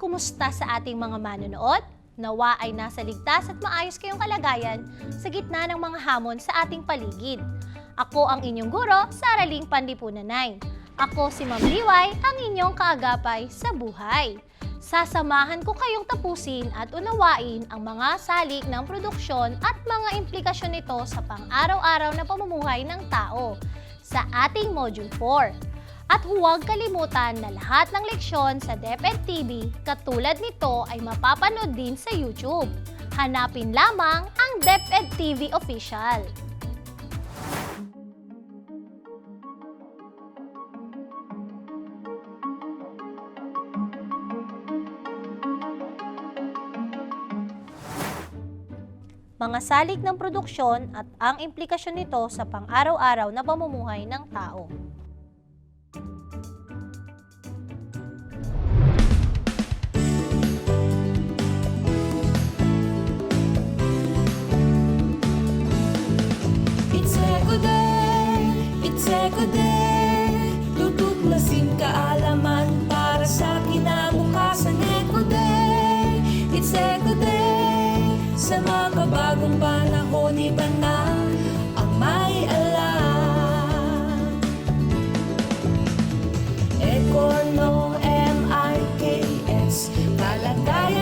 Kumusta sa ating mga manonood? Nawa ay nasa ligtas at maayos kayong kalagayan sa gitna ng mga hamon sa ating paligid. Ako ang inyong guro sa Araling Pandipunanay. Ako si Ma'am Liway, ang inyong kaagapay sa buhay. Sasamahan ko kayong tapusin at unawain ang mga salik ng produksyon at mga implikasyon nito sa pang-araw-araw na pamumuhay ng tao sa ating Module 4. At huwag kalimutan na lahat ng leksyon sa DepEd TV katulad nito ay mapapanood din sa YouTube. Hanapin lamang ang DepEd TV Official. mga salik ng produksyon at ang implikasyon nito sa pang-araw-araw na pamumuhay ng tao. Eco Day Tutuklasin kaalaman para sa kinabukasan. Eco Day, it's Day Sa makabagong panahon iba na ang may alam. Econo M-I-K-S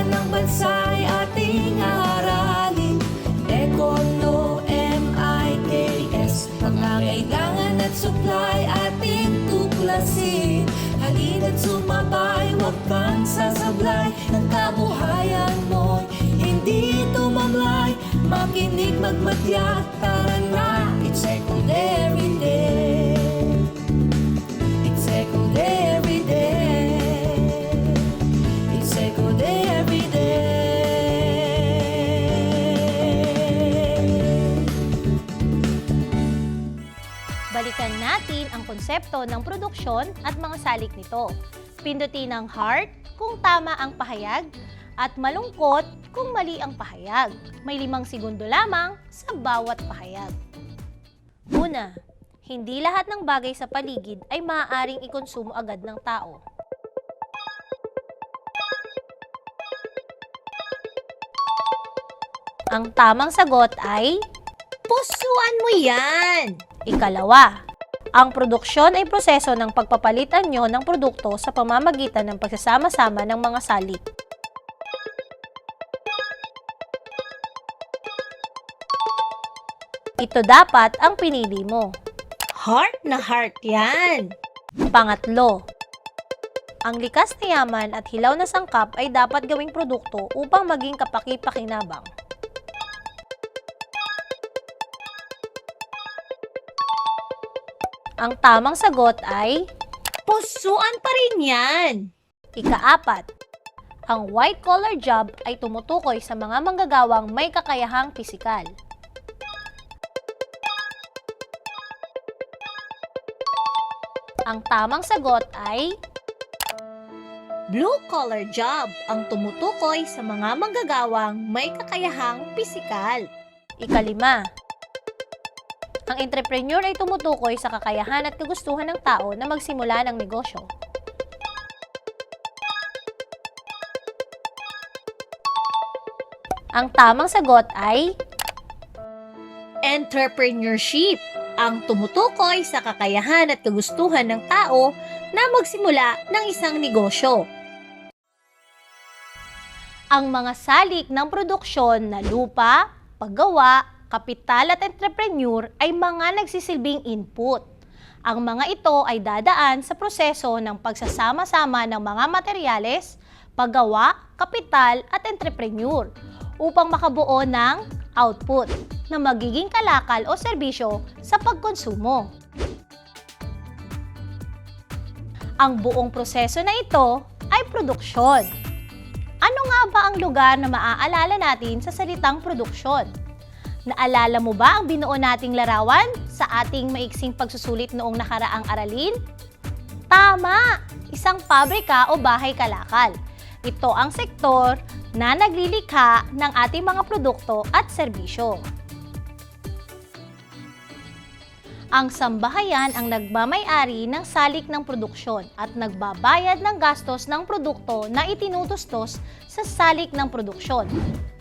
ng bansa ay ating aralin tuklasin Halina't sumabay, huwag kang sasablay. Ng kabuhayan mo'y hindi tumamlay Makinig magmadya, tara na It's Eco Day konsepto ng produksyon at mga salik nito. Pindutin ang heart kung tama ang pahayag at malungkot kung mali ang pahayag. May limang segundo lamang sa bawat pahayag. Una, hindi lahat ng bagay sa paligid ay maaaring ikonsumo agad ng tao. Ang tamang sagot ay Pusuan mo yan! Ikalawa, ang produksyon ay proseso ng pagpapalit anyo ng produkto sa pamamagitan ng pagsasama-sama ng mga salik. Ito dapat ang pinili mo. Heart na heart yan! Pangatlo, ang likas na yaman at hilaw na sangkap ay dapat gawing produkto upang maging kapaki-pakinabang. Ang tamang sagot ay Pusuan pa rin yan! Ikaapat, ang white-collar job ay tumutukoy sa mga manggagawang may kakayahang pisikal. Ang tamang sagot ay Blue collar job ang tumutukoy sa mga manggagawang may kakayahang pisikal. ikalima. Ang entrepreneur ay tumutukoy sa kakayahan at kagustuhan ng tao na magsimula ng negosyo. Ang tamang sagot ay Entrepreneurship ang tumutukoy sa kakayahan at kagustuhan ng tao na magsimula ng isang negosyo. ang mga salik ng produksyon na lupa, paggawa, kapital at entrepreneur ay mga nagsisilbing input. Ang mga ito ay dadaan sa proseso ng pagsasama-sama ng mga materyales, paggawa, kapital at entrepreneur upang makabuo ng output na magiging kalakal o serbisyo sa pagkonsumo. Ang buong proseso na ito ay produksyon. Ano nga ba ang lugar na maaalala natin sa salitang produksyon? Naalala mo ba ang binuo nating larawan sa ating maiksing pagsusulit noong nakaraang aralin? Tama! Isang pabrika o bahay kalakal. Ito ang sektor na naglilikha ng ating mga produkto at serbisyo. Ang sambahayan ang nagmamayari ng salik ng produksyon at nagbabayad ng gastos ng produkto na itinutustos sa salik ng produksyon.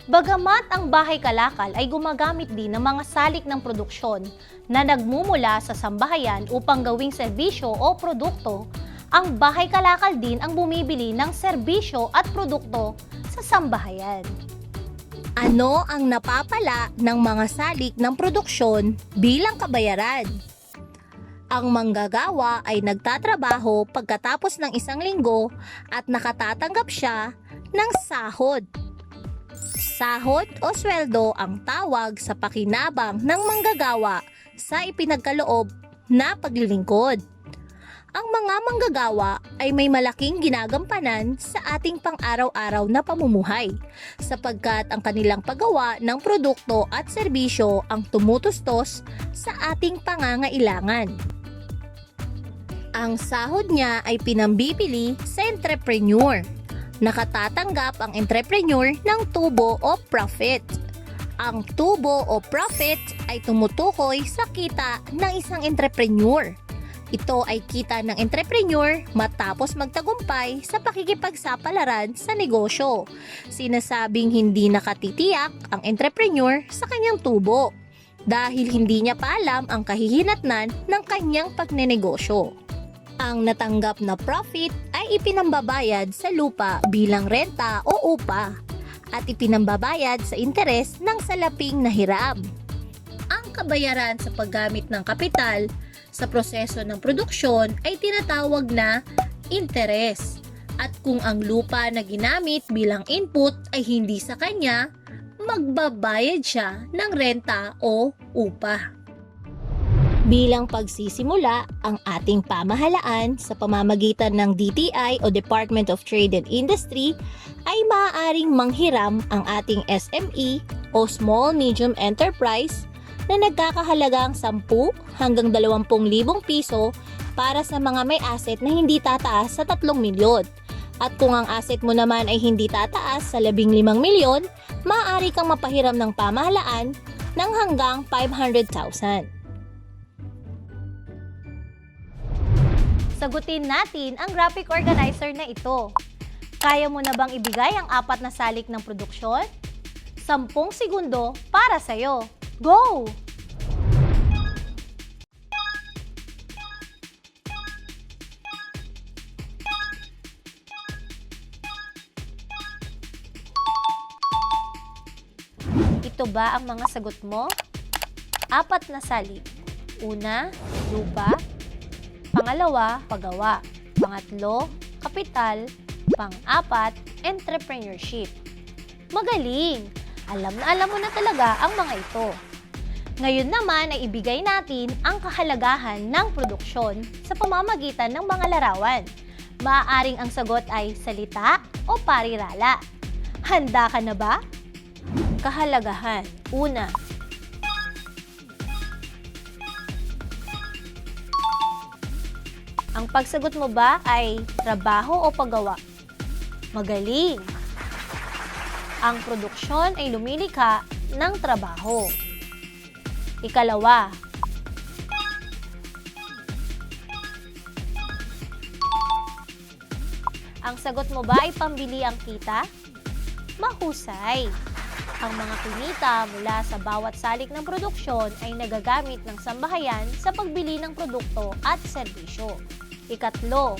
Bagamat ang bahay kalakal ay gumagamit din ng mga salik ng produksyon na nagmumula sa sambahayan upang gawing serbisyo o produkto, ang bahay kalakal din ang bumibili ng serbisyo at produkto sa sambahayan. Ano ang napapala ng mga salik ng produksyon bilang kabayaran? Ang manggagawa ay nagtatrabaho pagkatapos ng isang linggo at nakatatanggap siya ng sahod. Sahod o sweldo ang tawag sa pakinabang ng manggagawa sa ipinagkaloob na paglilingkod. Ang mga manggagawa ay may malaking ginagampanan sa ating pang-araw-araw na pamumuhay sapagkat ang kanilang paggawa ng produkto at serbisyo ang tumutustos sa ating pangangailangan. Ang sahod niya ay pinambibili sa entrepreneur. Nakatatanggap ang entrepreneur ng tubo o profit. Ang tubo o profit ay tumutukoy sa kita ng isang entrepreneur. Ito ay kita ng entrepreneur matapos magtagumpay sa pakikipagsapalaran sa negosyo. Sinasabing hindi nakatitiyak ang entrepreneur sa kanyang tubo dahil hindi niya pa alam ang kahihinatnan ng kanyang pagnenegosyo. Ang natanggap na profit ay ipinambabayad sa lupa bilang renta o upa at ipinambabayad sa interes ng salaping na hiram. Ang kabayaran sa paggamit ng kapital sa proseso ng produksyon ay tinatawag na interes. At kung ang lupa na ginamit bilang input ay hindi sa kanya, magbabayad siya ng renta o upa. Bilang pagsisimula, ang ating pamahalaan sa pamamagitan ng DTI o Department of Trade and Industry ay maaaring manghiram ang ating SME o Small Medium Enterprise na nagkakahalagang 10 hanggang 20,000 piso para sa mga may asset na hindi tataas sa 3 milyon. At kung ang asset mo naman ay hindi tataas sa 15 milyon, maaari kang mapahiram ng pamahalaan ng hanggang 500,000. Sagutin natin ang graphic organizer na ito. Kaya mo na bang ibigay ang apat na salik ng produksyon? Sampung segundo para sa'yo. Go! Ito ba ang mga sagot mo? Apat na salik. Una, lupa. Pangalawa, paggawa. Pangatlo, kapital. Pang-apat, entrepreneurship. Magaling! Alam na alam mo na talaga ang mga ito. Ngayon naman ay ibigay natin ang kahalagahan ng produksyon sa pamamagitan ng mga larawan. Maaaring ang sagot ay salita o parirala. Handa ka na ba? Kahalagahan. Una, Ang pagsagot mo ba ay trabaho o paggawa? Magaling! Ang produksyon ay lumilikha ng trabaho. Ikalawa, ang sagot mo ba ay pambili ang kita? Mahusay! Ang mga kinita mula sa bawat salik ng produksyon ay nagagamit ng sambahayan sa pagbili ng produkto at serbisyo. Ikatlo,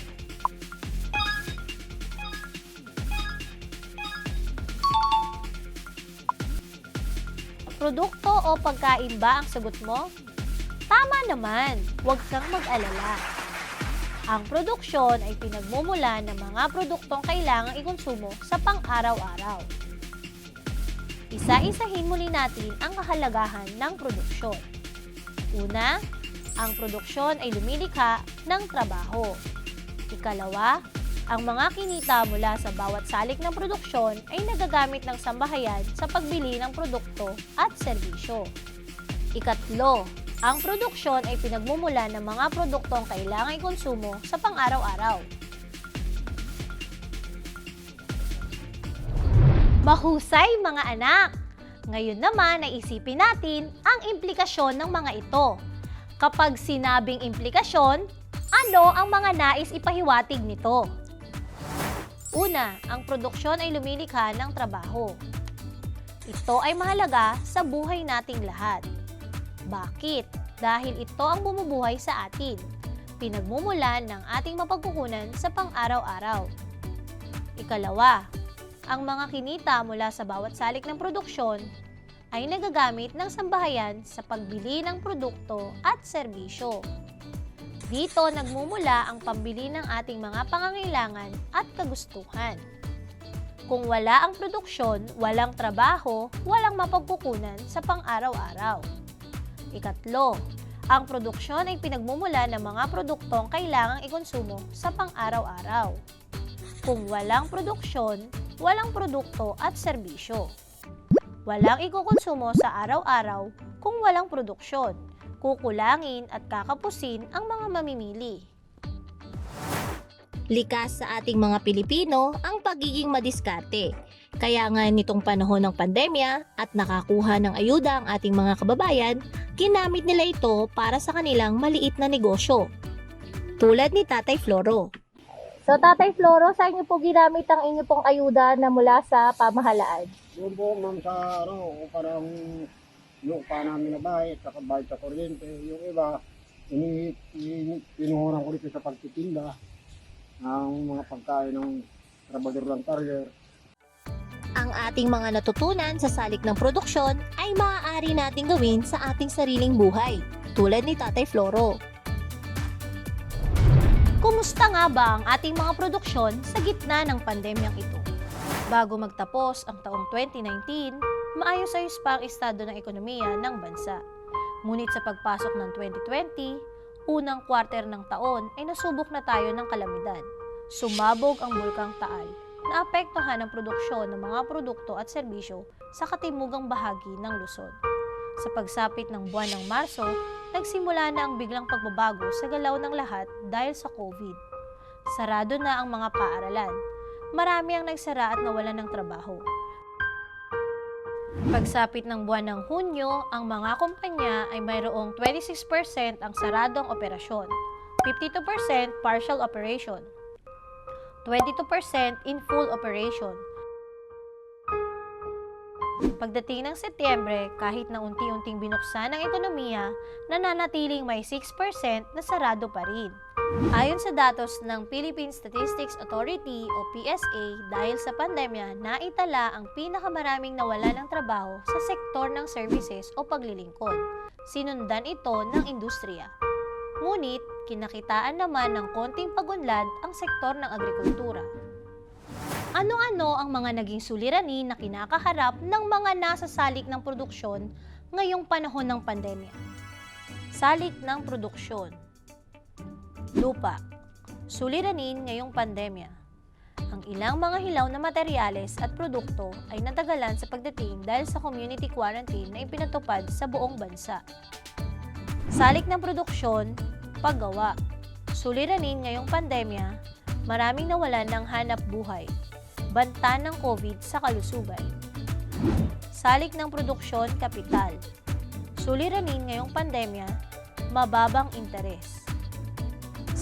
produkto o pagkain ba ang sagot mo? Tama naman, huwag kang mag-alala. Ang produksyon ay pinagmumula ng mga produktong kailangang ikonsumo sa pang-araw-araw. Isa-isahin muli natin ang kahalagahan ng produksyon. Una, ang produksyon ay lumilikha ng trabaho. Ikalawa, ang mga kinita mula sa bawat salik ng produksyon ay nagagamit ng sambahayan sa pagbili ng produkto at serbisyo. Ikatlo, Ang produksyon ay pinagmumula ng mga produktong kailangan konsumo sa pang-araw-araw. Mahusay mga anak! Ngayon naman ay isipin natin ang implikasyon ng mga ito. Kapag sinabing implikasyon, ano ang mga nais ipahiwatig nito? Una, ang produksyon ay lumilikha ng trabaho. Ito ay mahalaga sa buhay nating lahat. Bakit? Dahil ito ang bumubuhay sa atin. Pinagmumulan ng ating mapagkukunan sa pang-araw-araw. Ikalawa, ang mga kinita mula sa bawat salik ng produksyon ay nagagamit ng sambahayan sa pagbili ng produkto at serbisyo. Dito nagmumula ang pambili ng ating mga pangangailangan at kagustuhan. Kung wala ang produksyon, walang trabaho, walang mapagkukunan sa pang-araw-araw. Ikatlo, ang produksyon ay pinagmumula ng mga produktong kailangang ikonsumo sa pang-araw-araw. Kung walang produksyon, walang produkto at serbisyo. Walang ikukonsumo sa araw-araw kung walang produksyon. Kukulangin at kakapusin ang mga mamimili. Likas sa ating mga Pilipino ang pagiging madiskarte. Kaya nga nitong panahon ng pandemya at nakakuha ng ayuda ang ating mga kababayan, ginamit nila ito para sa kanilang maliit na negosyo. Tulad ni Tatay Floro. So Tatay Floro, saan niyo po ginamit ang inyo pong ayuda na mula sa pamahalaan? Yun po, ma'am, sa ano, parang yung pa namin na bahay, saka bayad sa kuryente. Yung iba, ini, ini, pinuhuran ko dito sa pagtitinda ng mga pagkain ng trabador ng carrier. Ang ating mga natutunan sa salik ng produksyon ay maaari nating gawin sa ating sariling buhay, tulad ni Tatay Floro. Kumusta nga ba ang ating mga produksyon sa gitna ng pandemyang ito? Bago magtapos ang taong 2019, maayos-ayos pa ang estado ng ekonomiya ng bansa. Ngunit sa pagpasok ng 2020, unang quarter ng taon ay nasubok na tayo ng kalamidad. Sumabog ang bulkang Taal, naapektuhan ang produksyon ng mga produkto at serbisyo sa katimugang bahagi ng Luzon. Sa pagsapit ng buwan ng Marso, nagsimula na ang biglang pagbabago sa galaw ng lahat dahil sa COVID. Sarado na ang mga paaralan. Marami ang nagsara at nawalan ng trabaho. Pagsapit ng buwan ng Hunyo, ang mga kumpanya ay mayroong 26% ang saradong operasyon, 52% partial operation, 22% in full operation, Pagdating ng Setyembre, kahit na unti-unting binuksan ang ekonomiya, nananatiling may 6% na sarado pa rin. Ayon sa datos ng Philippine Statistics Authority o PSA, dahil sa pandemya, naitala ang pinakamaraming nawala ng trabaho sa sektor ng services o paglilingkod. Sinundan ito ng industriya. Ngunit, kinakitaan naman ng konting pagunlad ang sektor ng agrikultura. Ano-ano ang mga naging suliranin na kinakaharap ng mga nasa salik ng produksyon ngayong panahon ng pandemya? Salik ng produksyon. Lupa. Suliranin ngayong pandemya. Ang ilang mga hilaw na materyales at produkto ay natagalan sa pagdating dahil sa community quarantine na ipinatupad sa buong bansa. Salik ng produksyon, paggawa. Suliranin ngayong pandemya, maraming nawalan ng hanap buhay banta ng COVID sa kalusugan. Salik ng produksyon, kapital. Suliranin ngayong pandemya, mababang interes.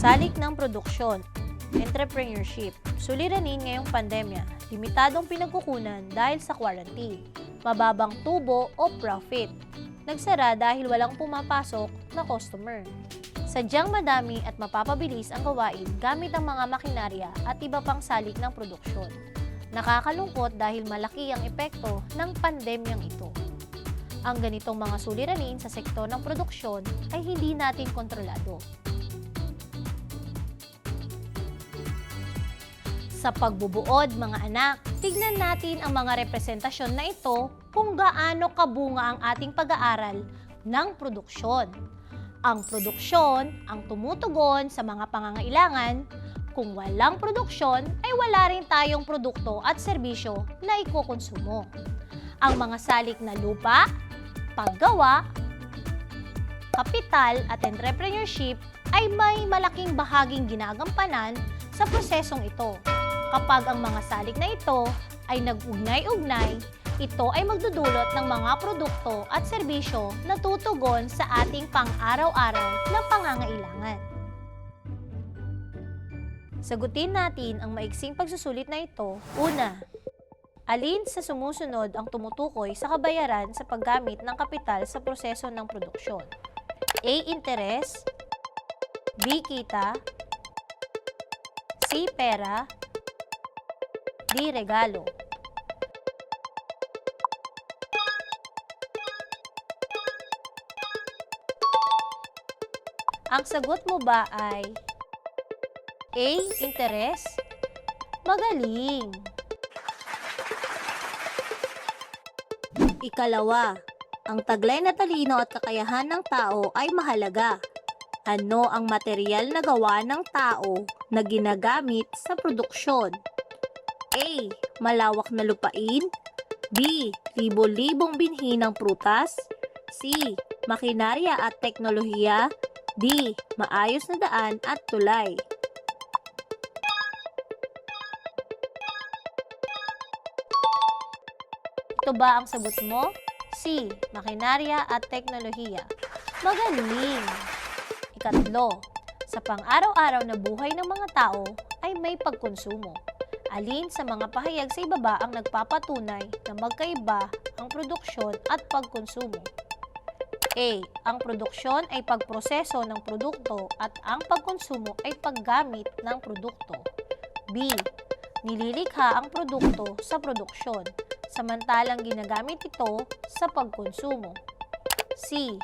Salik ng produksyon, entrepreneurship. Suliranin ngayong pandemya, limitadong pinagkukunan dahil sa quarantine. Mababang tubo o profit. Nagsara dahil walang pumapasok na customer. Sadyang madami at mapapabilis ang gawain gamit ang mga makinarya at iba pang salik ng produksyon. Nakakalungkot dahil malaki ang epekto ng pandemyang ito. Ang ganitong mga suliranin sa sektor ng produksyon ay hindi natin kontrolado. Sa pagbubuod, mga anak, tignan natin ang mga representasyon na ito kung gaano kabunga ang ating pag-aaral ng produksyon. Ang produksyon ang tumutugon sa mga pangangailangan kung walang produksyon, ay wala rin tayong produkto at serbisyo na ikukonsumo. Ang mga salik na lupa, paggawa, kapital at entrepreneurship ay may malaking bahaging ginagampanan sa prosesong ito. Kapag ang mga salik na ito ay nag-ugnay-ugnay, ito ay magdudulot ng mga produkto at serbisyo na tutugon sa ating pang-araw-araw na pangangailangan. Sagutin natin ang maiksing pagsusulit na ito. Una, alin sa sumusunod ang tumutukoy sa kabayaran sa paggamit ng kapital sa proseso ng produksyon? A. Interes B. Kita C. Pera D. Regalo Ang sagot mo ba ay A. Interes? Magaling! Ikalawa, ang taglay na talino at kakayahan ng tao ay mahalaga. Ano ang material na gawa ng tao na ginagamit sa produksyon? A. Malawak na lupain B. Libo-libong binhi ng prutas C. Makinarya at teknolohiya D. Maayos na daan at tulay Ito ba ang sagot mo? C. Makinarya at teknolohiya. Magaling! Ikatlo, sa pang-araw-araw na buhay ng mga tao ay may pagkonsumo. Alin sa mga pahayag sa ibaba ang nagpapatunay na magkaiba ang produksyon at pagkonsumo? A. Ang produksyon ay pagproseso ng produkto at ang pagkonsumo ay paggamit ng produkto. B. Nililikha ang produkto sa produksyon, samantalang ginagamit ito sa pagkonsumo. C.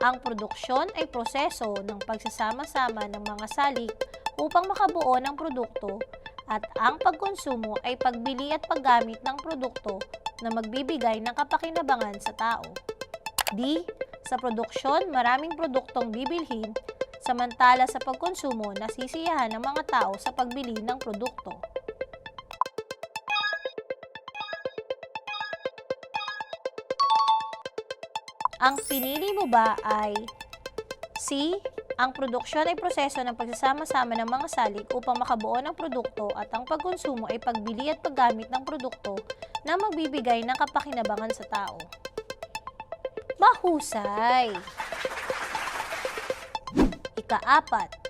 Ang produksyon ay proseso ng pagsasama-sama ng mga salik upang makabuo ng produkto at ang pagkonsumo ay pagbili at paggamit ng produkto na magbibigay ng kapakinabangan sa tao. D. Sa produksyon, maraming produktong bibilhin, samantala sa pagkonsumo, nasisiyahan ng mga tao sa pagbili ng produkto. Ang pinili mo ba ay C. Ang produksyon ay proseso ng pagsasama-sama ng mga salik upang makabuo ng produkto at ang pagkonsumo ay pagbili at paggamit ng produkto na magbibigay ng kapakinabangan sa tao. Mahusay! Ikaapat,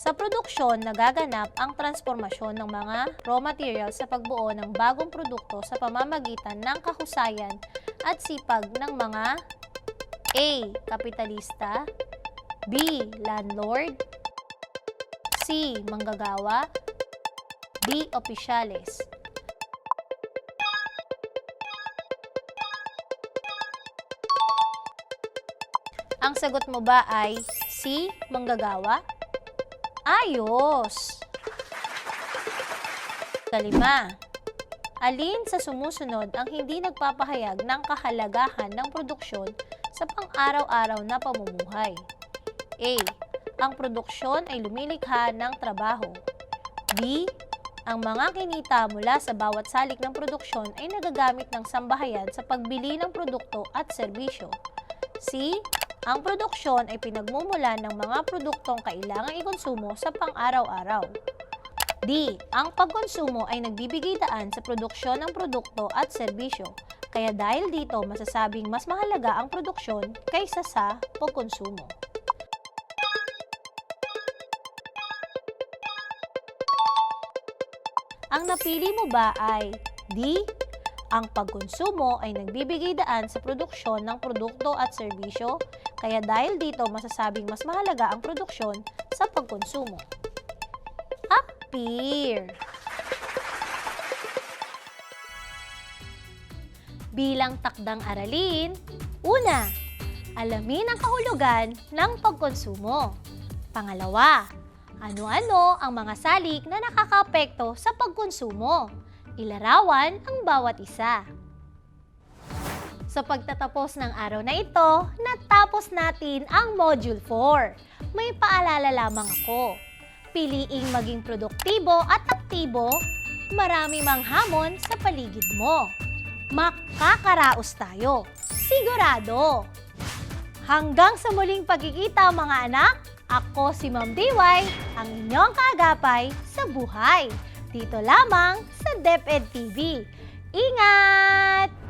sa produksyon, nagaganap ang transformasyon ng mga raw materials sa pagbuo ng bagong produkto sa pamamagitan ng kahusayan at sipag ng mga A. Kapitalista B. Landlord C. Manggagawa D. Opisyales Ang sagot mo ba ay C. Manggagawa? Ayos! Kalima, alin sa sumusunod ang hindi nagpapahayag ng kahalagahan ng produksyon sa pang-araw-araw na pamumuhay? A. Ang produksyon ay lumilikha ng trabaho. B. Ang mga kinita mula sa bawat salik ng produksyon ay nagagamit ng sambahayan sa pagbili ng produkto at serbisyo. C. Ang produksyon ay pinagmumulan ng mga produktong kailangang ikonsumo sa pang-araw-araw. D. Ang pagkonsumo ay nagbibigay daan sa produksyon ng produkto at serbisyo. Kaya dahil dito, masasabing mas mahalaga ang produksyon kaysa sa pagkonsumo. Ang napili mo ba ay D. Ang pagkonsumo ay nagbibigay daan sa produksyon ng produkto at serbisyo, kaya dahil dito masasabing mas mahalaga ang produksyon sa pagkonsumo. Appear Bilang takdang aralin, una, alamin ang kahulugan ng pagkonsumo. Pangalawa, ano-ano ang mga salik na nakakapekto sa pagkonsumo? Ilarawan ang bawat isa. Sa pagtatapos ng araw na ito, natapos natin ang Module 4. May paalala lamang ako. Piliing maging produktibo at aktibo, marami mang hamon sa paligid mo. Makakaraos tayo. Sigurado! Hanggang sa muling pagkikita mga anak, ako si Ma'am DY, ang inyong kaagapay sa buhay. Dito lamang sa DepEd TV. Ingat!